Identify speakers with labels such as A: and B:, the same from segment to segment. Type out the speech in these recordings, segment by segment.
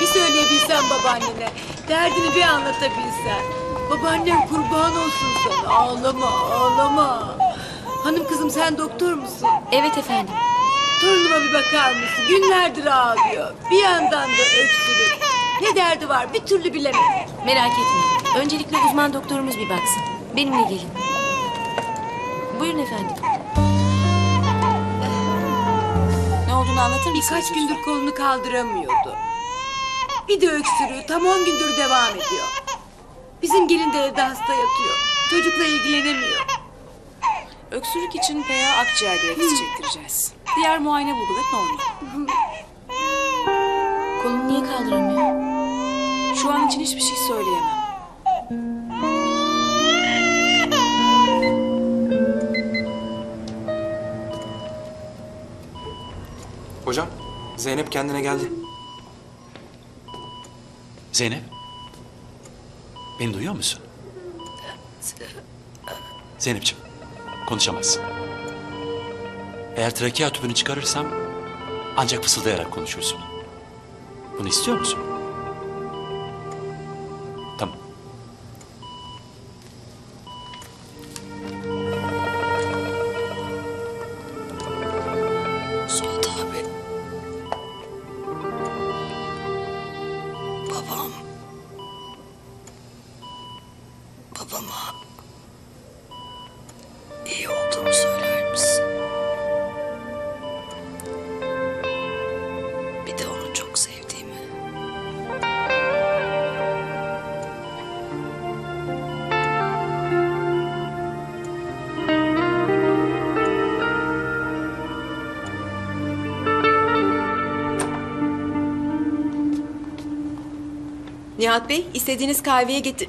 A: bir söyleyebilsen babaannene. Derdini bir anlatabilsen. Babaannem kurban olsun sana. Ağlama ağlama. Hanım kızım sen doktor musun?
B: Evet efendim.
A: Torunuma bir bakar mısın? Günlerdir ağlıyor. Bir yandan da öksürük. Ne derdi var bir türlü bilemedim.
B: Merak etmeyin. Öncelikle uzman doktorumuz bir baksın. Benimle gelin. Buyurun efendim. Ne olduğunu anlatır mısınız?
A: Birkaç gündür kolunu kaldıramıyordu. Bir de öksürüğü tam 10 gündür devam ediyor. Bizim gelin de evde hasta yatıyor. Çocukla ilgilenemiyor.
C: Öksürük için PA akciğer grafisi çektireceğiz. Diğer muayene bulguları normal.
B: Kolunu niye kaldıramıyor?
C: Şu an için hiçbir şey söyleyemem.
D: Hocam, Zeynep kendine geldi.
E: Zeynep. Beni duyuyor musun? Zeynep'ciğim, konuşamazsın. Eğer trakea tüpünü çıkarırsam ancak fısıldayarak konuşursun. Bunu istiyor musun?
F: Nihat Bey, istediğiniz kahveye getir...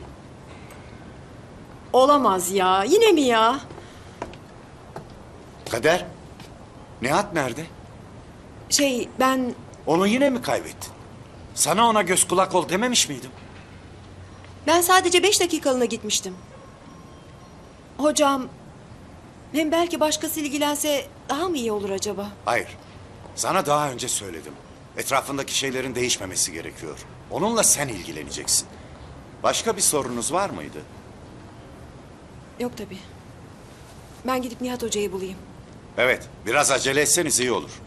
F: Olamaz ya. Yine mi ya?
G: Kader, Nihat nerede?
F: Şey, ben...
G: Onu yine mi kaybettin? Sana ona göz kulak ol dememiş miydim?
F: Ben sadece beş dakikalığına gitmiştim. Hocam... Hem belki başkası ilgilense daha mı iyi olur acaba?
G: Hayır. Sana daha önce söyledim. Etrafındaki şeylerin değişmemesi gerekiyor. Onunla sen ilgileneceksin. Başka bir sorunuz var mıydı?
F: Yok tabii. Ben gidip Nihat Hoca'yı bulayım.
G: Evet, biraz acele etseniz iyi olur.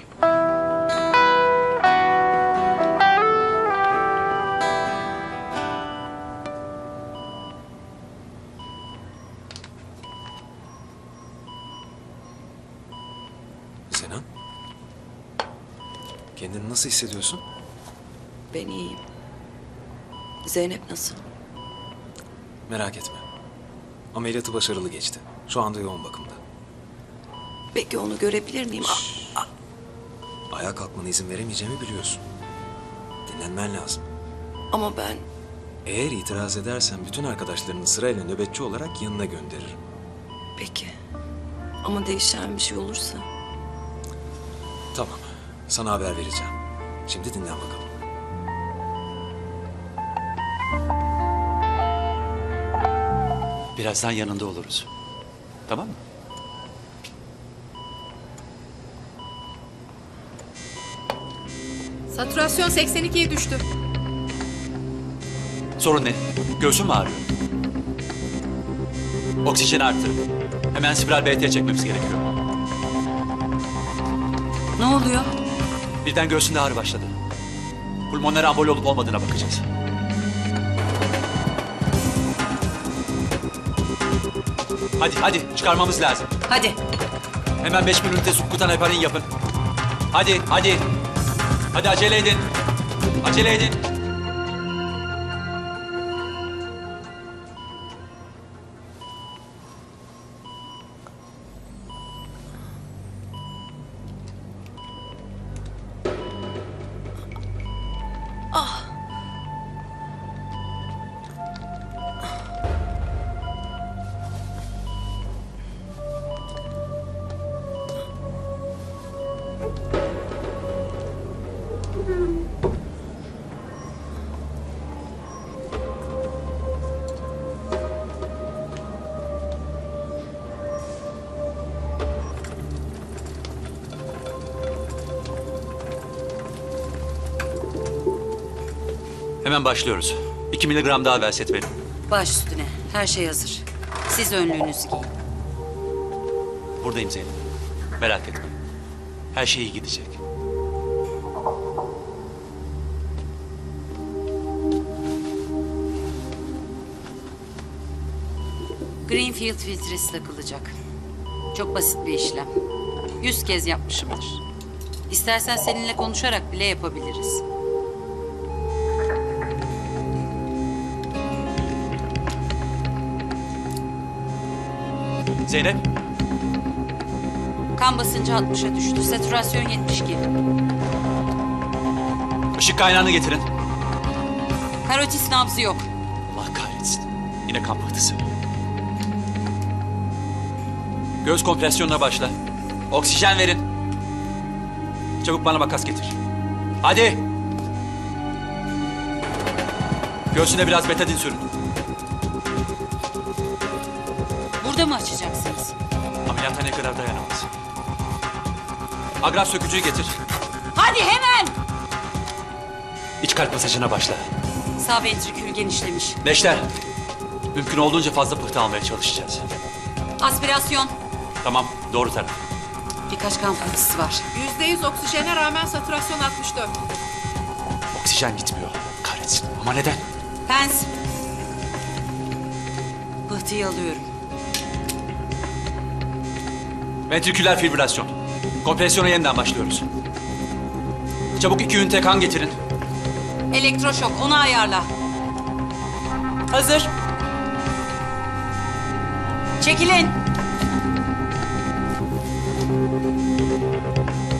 D: Zenan. Kendini nasıl hissediyorsun?
H: Ben iyiyim. Zeynep nasıl?
D: Merak etme. Ameliyatı başarılı geçti. Şu anda yoğun bakımda.
H: Peki onu görebilir miyim? A-
D: Ayağa kalkmana izin veremeyeceğimi biliyorsun. Dinlenmen lazım.
H: ama ben
D: Eğer itiraz edersen bütün arkadaşlarını sırayla nöbetçi olarak yanına gönderirim.
H: peki. Ama değişen bir şey olursa
D: Tamam. Sana haber vereceğim. Şimdi dinlen bakalım.
E: Birazdan yanında oluruz. Tamam mı?
I: Saturasyon 82'ye düştü.
E: Sorun ne? Göğsün mü ağrıyor? Oksijen arttı. Hemen spiral BT çekmemiz gerekiyor.
H: ne oluyor?
E: Birden göğsünde ağrı başladı. Pulmoner amboli olup olmadığına bakacağız. Hadi hadi çıkarmamız lazım.
H: Hadi.
E: Hemen 5000 ünite subkutan heparin yapın. Hadi hadi. Hadi acele edin. Acele edin. Hemen başlıyoruz. 2 miligram daha verset verin.
J: Baş üstüne. Her şey hazır. Siz önlüğünüzü giyin.
E: Buradayım Zeynep. Merak etme. Her şey iyi gidecek.
J: Greenfield filtresi takılacak. Çok basit bir işlem. Yüz kez yapmışımdır. İstersen seninle konuşarak bile yapabiliriz.
E: Zeynep,
J: Kan basıncı 60'a düştü. Satürasyon 72.
E: ışık kaynağını getirin.
J: Karotis nabzı yok.
E: Allah kahretsin. Yine kan pıhtısı. Göğüs kompresyonuna başla. Oksijen verin. Çabuk bana makas getir. Hadi. Göğsüne biraz betadin sürün.
J: Burada mı açacaksınız?
E: Dayanamaz. Agraf sökücüyü getir.
J: Hadi hemen!
E: İç kalp masajına başla.
J: Sağ ventrikül genişlemiş.
E: Neşter. Mümkün olduğunca fazla pıhtı almaya çalışacağız.
J: Aspirasyon.
E: Tamam, doğru taraf.
J: Birkaç kan pıhtısı var.
I: Yüzde yüz oksijene rağmen saturasyon 64.
E: Oksijen gitmiyor. Kahretsin. Ama neden?
J: Pens. Pıhtıyı alıyorum.
E: Ventriküler fibrilasyon. Kompresyona yeniden başlıyoruz. Çabuk iki ünite kan getirin.
J: Elektroşok onu ayarla.
K: Hazır.
J: Çekilin.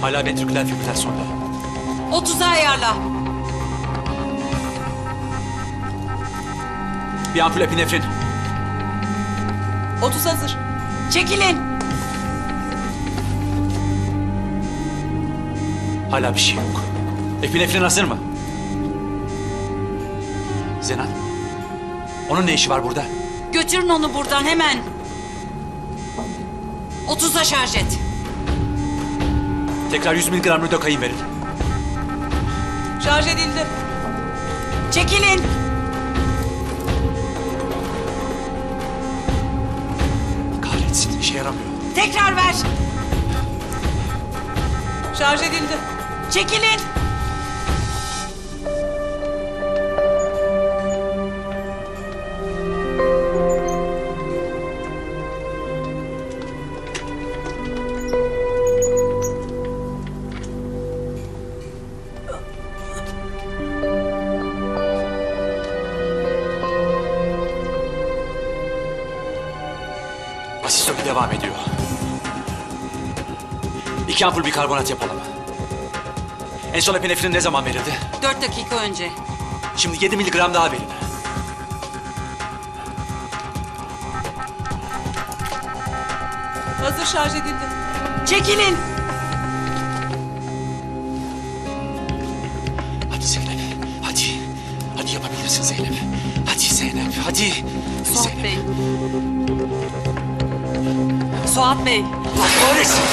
E: Hala ventriküler fibrilasyonda.
J: 30'a ayarla.
E: Bir ampul epinefrin.
K: 30 hazır.
J: Çekilin.
E: Hala bir şey yok. Epinefrin hazır mı? Zenan. Onun ne işi var burada?
J: Götürün onu buradan hemen. 30'a şarj et.
E: Tekrar 100 miligram lidokain verin.
K: Şarj edildi.
J: Çekilin.
E: Kahretsin işe yaramıyor.
J: Tekrar ver.
K: Şarj edildi.
J: Çekilin.
E: Asistopi devam ediyor. İki ampul bikarbonat yapalım. En son epinefrin ne zaman verildi?
J: 4 dakika önce.
E: Şimdi 7 miligram daha verin.
K: Hazır şarj edildi.
J: Çekilin.
E: Hadi Zeynep, hadi. Hadi yapabilirsin Zeynep. Hadi Zeynep, hadi.
J: Suat
E: Zeynep.
J: Bey. Suat Bey.
E: Allah kahretsin.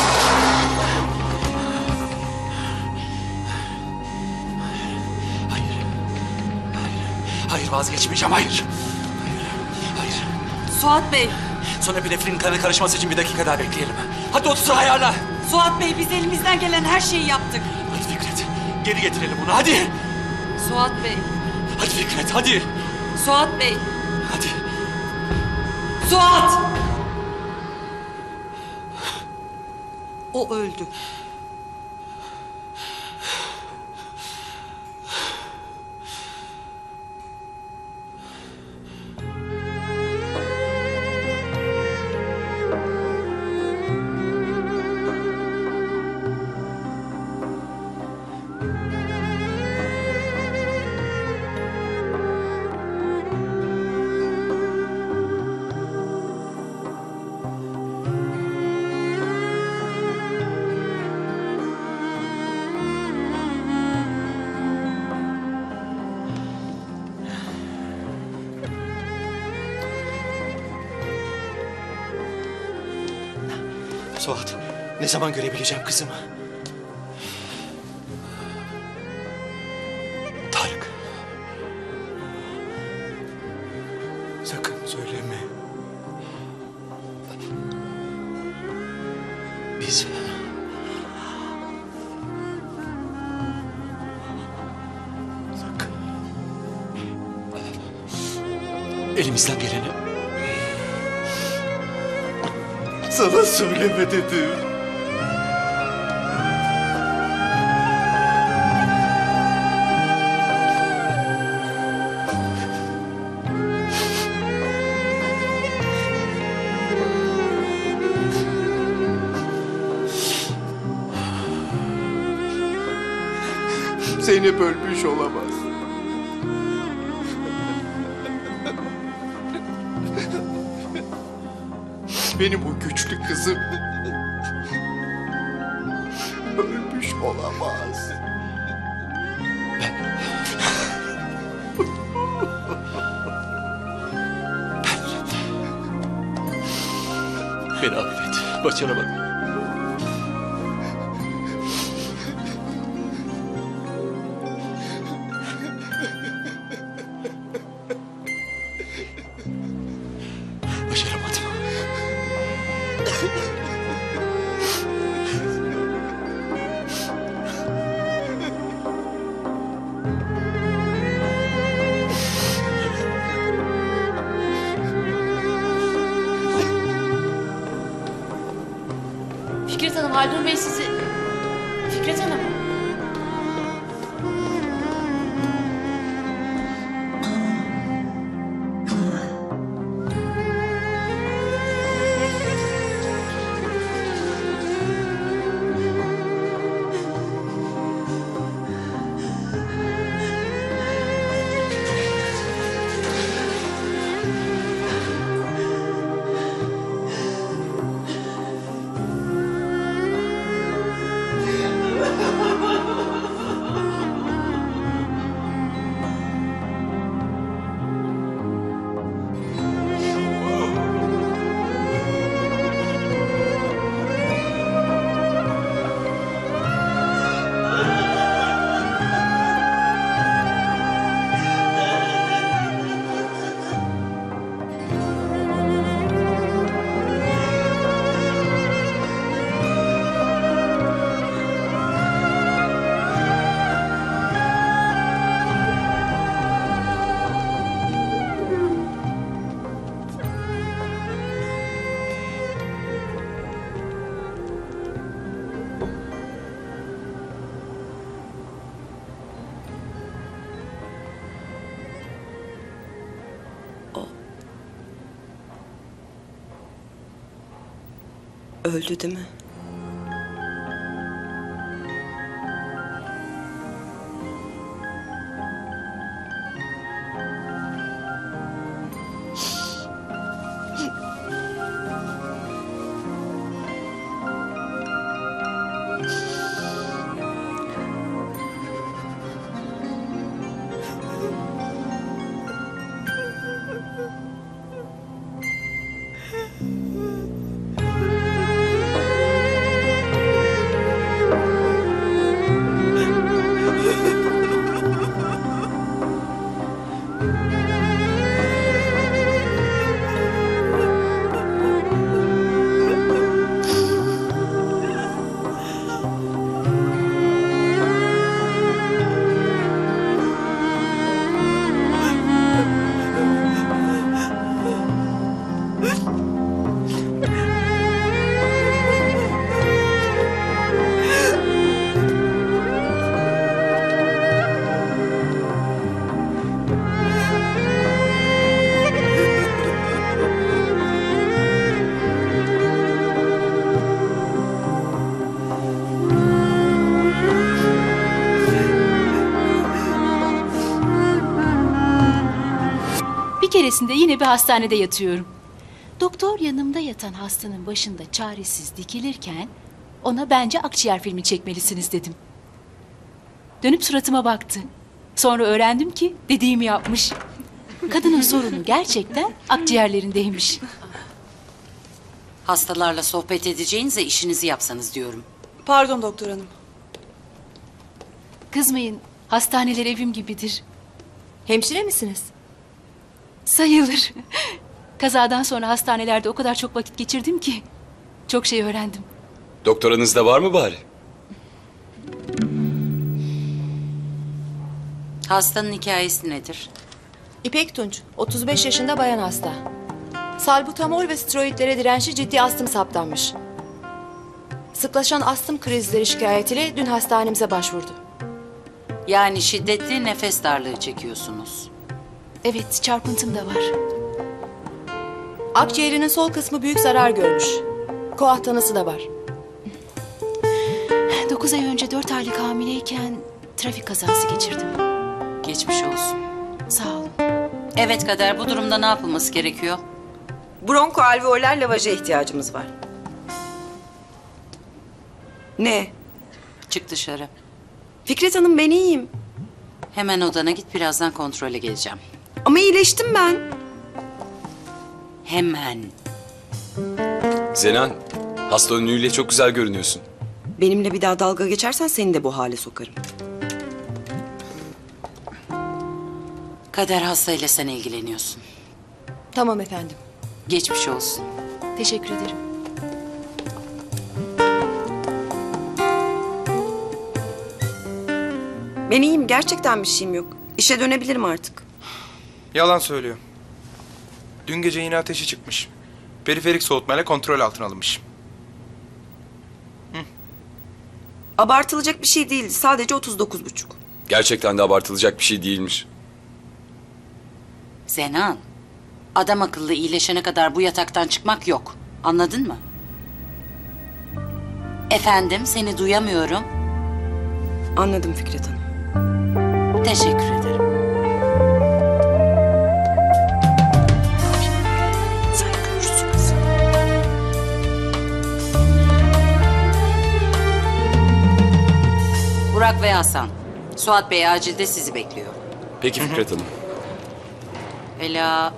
E: Hayır vazgeçmeyeceğim, hayır. Hayır. Hayır.
J: Suat Bey.
E: Son epinefrinin kanı karışması için bir dakika daha bekleyelim. Hadi otuzu ayarla.
J: Suat Bey biz elimizden gelen her şeyi yaptık.
E: Hadi Fikret, geri getirelim onu, hadi.
J: Suat Bey.
E: Hadi Fikret, hadi.
J: Suat Bey.
E: Hadi.
J: Suat! O öldü.
L: Suat. Ne zaman görebileceğim kızımı?
E: Tarık.
L: Sakın söyleme. Biz... Sakın. Elimizden geleni Sana söyleme dedim. Zeynep ölmüş olamaz. Benim o güçlü kızım ölmüş olamaz. Beni affet. Başaramadım.
H: Öldü değil mi?
M: Keresinde yine bir hastanede yatıyorum. Doktor yanımda yatan hastanın başında çaresiz dikilirken ona bence akciğer filmi çekmelisiniz dedim. Dönüp suratıma baktı. Sonra öğrendim ki dediğimi yapmış. Kadının sorunu gerçekten akciğerlerindeymiş.
N: Hastalarla sohbet edeceğinize işinizi yapsanız diyorum.
H: Pardon doktor hanım.
M: Kızmayın, hastaneler evim gibidir.
F: Hemşire misiniz?
M: Sayılır. Kazadan sonra hastanelerde o kadar çok vakit geçirdim ki. Çok şey öğrendim.
O: Doktoranız da var mı bari?
N: Hastanın hikayesi nedir?
F: İpek Tunç, 35 yaşında bayan hasta. Salbutamol ve steroidlere dirençli ciddi astım saptanmış. Sıklaşan astım krizleri şikayetiyle dün hastanemize başvurdu.
N: Yani şiddetli nefes darlığı çekiyorsunuz.
M: Evet, çarpıntım da var.
F: Akciğerinin sol kısmı büyük zarar görmüş. Koah tanısı da var.
M: 9 ay önce 4 aylık hamileyken trafik kazası geçirdim.
N: Geçmiş olsun.
M: Sağ olun.
N: Evet Kader bu durumda ne yapılması gerekiyor?
H: Bronkoalveoler lavaja ihtiyacımız var. Ne?
N: Çık dışarı.
H: Fikret Hanım ben iyiyim.
N: Hemen odana git birazdan kontrole geleceğim.
H: Ama iyileştim ben.
N: Hemen.
O: Zenan, hasta önlüğüyle çok güzel görünüyorsun.
H: Benimle bir daha dalga geçersen seni de bu hale sokarım.
N: Kader hastayla sen ilgileniyorsun.
F: Tamam efendim.
N: Geçmiş olsun.
M: Teşekkür ederim.
H: Ben iyiyim gerçekten bir şeyim yok. İşe dönebilirim artık.
L: Yalan söylüyor. Dün gece yine ateşi çıkmış. Periferik soğutmayla kontrol altına alınmış.
H: Abartılacak bir şey değildi. Sadece 39 buçuk.
O: Gerçekten de abartılacak bir şey değilmiş.
N: Zenan. Adam akıllı iyileşene kadar bu yataktan çıkmak yok. Anladın mı? Efendim seni duyamıyorum.
H: Anladım Fikret Hanım.
N: Teşekkür ederim. Burak ve Hasan. Suat Bey acilde sizi bekliyor.
O: Peki Fikret Hanım.
N: Ela...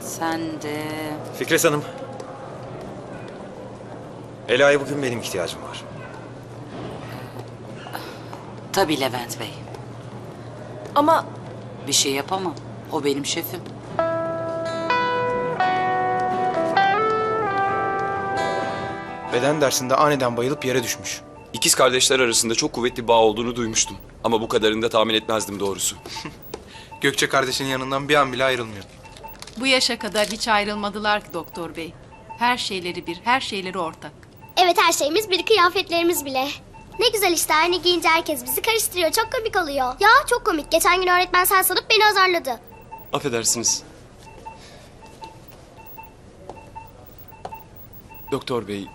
N: Sen de...
D: Fikret Hanım. Ela'ya bugün benim ihtiyacım var.
N: Tabii Levent Bey.
F: Ama
N: Bir şey yapamam. O benim şefim.
L: Beden dersinde aniden bayılıp yere düşmüş.
O: İkiz kardeşler arasında çok kuvvetli bağ olduğunu duymuştum. Ama bu kadarını da tahmin etmezdim doğrusu.
L: Gökçe kardeşinin yanından bir an bile ayrılmıyor.
I: Bu yaşa kadar hiç ayrılmadılar ki doktor bey. Her şeyleri bir, her şeyleri ortak.
P: Evet her şeyimiz bir kıyafetlerimiz bile. Ne güzel işte aynı giyince herkes bizi karıştırıyor. Çok komik oluyor. Ya çok komik. Geçen gün öğretmen sen sanıp beni azarladı.
Q: Affedersiniz. Doktor bey,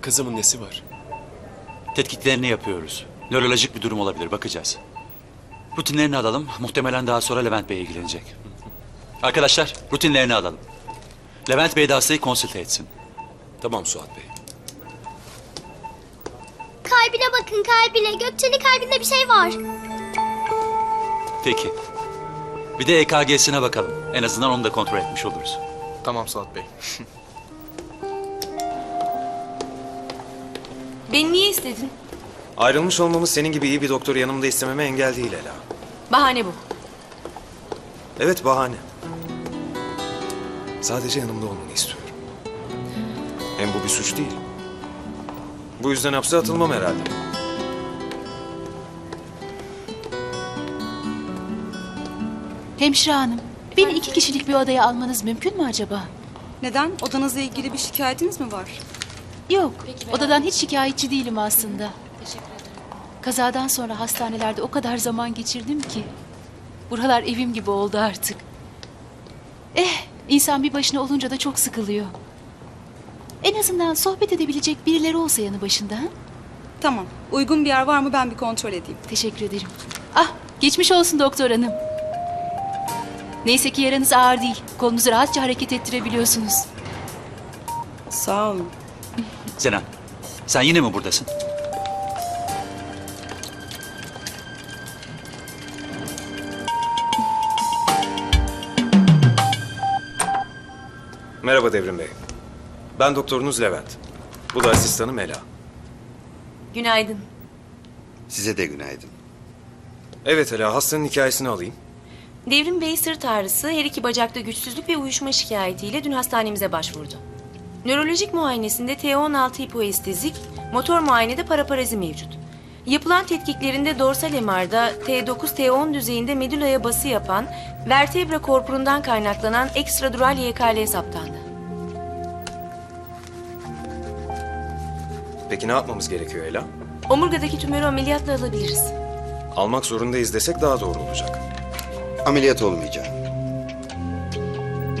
Q: kızımın nesi var?
E: Tetkiklerini yapıyoruz. Nörolojik bir durum olabilir, bakacağız. Rutinlerini alalım. Muhtemelen daha sonra Levent Bey ilgilenecek. Arkadaşlar, rutinlerini alalım. Levent Bey de hastayı konsülte etsin.
O: Tamam Suat Bey.
P: Kalbine bakın kalbine. Gökçe'nin kalbinde bir şey var.
E: Peki. Bir de EKG'sine bakalım. En azından onu da kontrol etmiş oluruz.
L: Tamam Suat Bey.
F: beni niye istedin?
D: Ayrılmış olmamız senin gibi iyi bir doktoru yanımda istememe engel değil Ela.
F: Bahane bu.
D: Evet bahane. Sadece yanımda olmanı istiyorum. Hem bu bir suç değil. Bu yüzden hapse atılmam herhalde.
M: Hemşire hanım, beni iki kişilik bir odaya almanız mümkün mü acaba?
C: Neden? Odanızla ilgili bir şikayetiniz mi var?
M: Yok, odadan hiç şikayetçi değilim aslında. Kazadan sonra hastanelerde o kadar zaman geçirdim ki. Buralar evim gibi oldu artık. Eh, insan bir başına olunca da çok sıkılıyor. En azından sohbet edebilecek birileri olsa yanı başında. ha?
C: Tamam. Uygun bir yer var mı ben bir kontrol edeyim.
M: Teşekkür ederim. Ah, geçmiş olsun doktor hanım. Neyse ki yaranız ağır değil. Kolunuzu rahatça hareket ettirebiliyorsunuz.
H: Sağ olun.
E: Zenan, sen yine mi buradasın?
D: Merhaba Devrim Bey. Ben doktorunuz Levent. Bu da asistanım Ela.
F: Günaydın.
G: Size de günaydın.
D: Evet Ela, hastanın hikayesini alayım.
B: Devrim Bey sırt ağrısı, her iki bacakta güçsüzlük ve uyuşma şikayetiyle dün hastanemize başvurdu. Nörolojik muayenesinde T16 hipoestezik, motor muayenede paraparezi mevcut. Yapılan tetkiklerinde dorsal MR'da T9-T10 düzeyinde medulaya bası yapan, vertebra korpurundan kaynaklanan ekstradural YKL saptandı.
D: Peki ne yapmamız gerekiyor Ela?
B: Omurgadaki tümörü ameliyatla alabiliriz.
D: Almak zorundayız desek daha doğru olacak.
R: Ameliyat olmayacağım.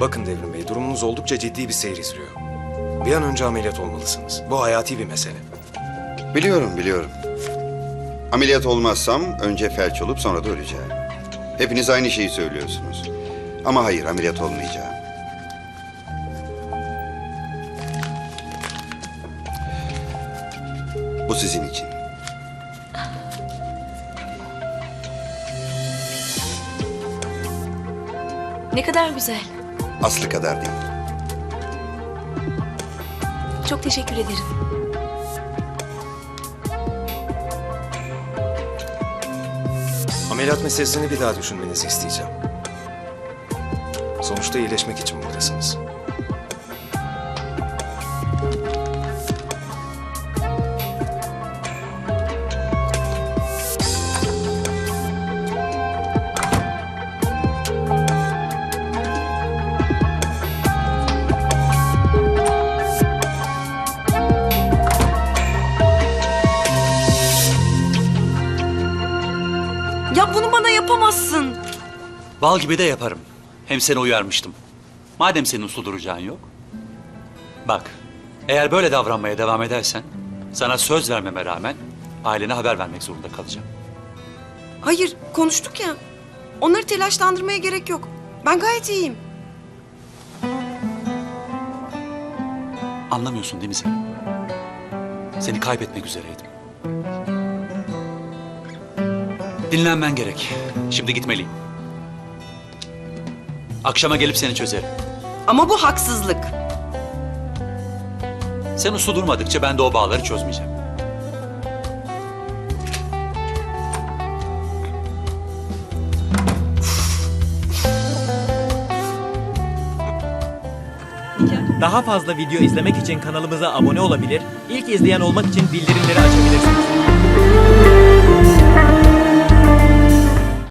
D: Bakın Devrim Bey, durumunuz oldukça ciddi bir seyir izliyor. Bir an önce ameliyat olmalısınız. Bu hayati bir mesele.
R: Biliyorum, biliyorum. Ameliyat olmazsam önce felç olup sonra da öleceğim. Hepiniz aynı şeyi söylüyorsunuz. Ama hayır, ameliyat olmayacağım. Bu sizin için.
B: Ne kadar güzel.
R: Aslı kadar değil.
B: Çok teşekkür ederim.
D: Ameliyat meselesini bir daha düşünmenizi isteyeceğim. Sonuçta iyileşmek için buradasınız.
E: Bal gibi de yaparım. Hem seni uyarmıştım. Madem senin uslu duracağın yok. Bak, eğer böyle davranmaya devam edersen... ...sana söz vermeme rağmen ailene haber vermek zorunda kalacağım.
H: Hayır konuştuk ya. Onları telaşlandırmaya gerek yok. Ben gayet iyiyim.
E: Anlamıyorsun değil mi sen? Seni kaybetmek üzereydim. Dinlenmen gerek. Şimdi gitmeliyim. Akşama gelip seni çözerim.
H: Ama bu haksızlık.
E: Sen uslu durmadıkça ben de o bağları çözmeyeceğim.
S: Daha fazla video izlemek için kanalımıza abone olabilir, ilk izleyen olmak için bildirimleri açabilirsiniz.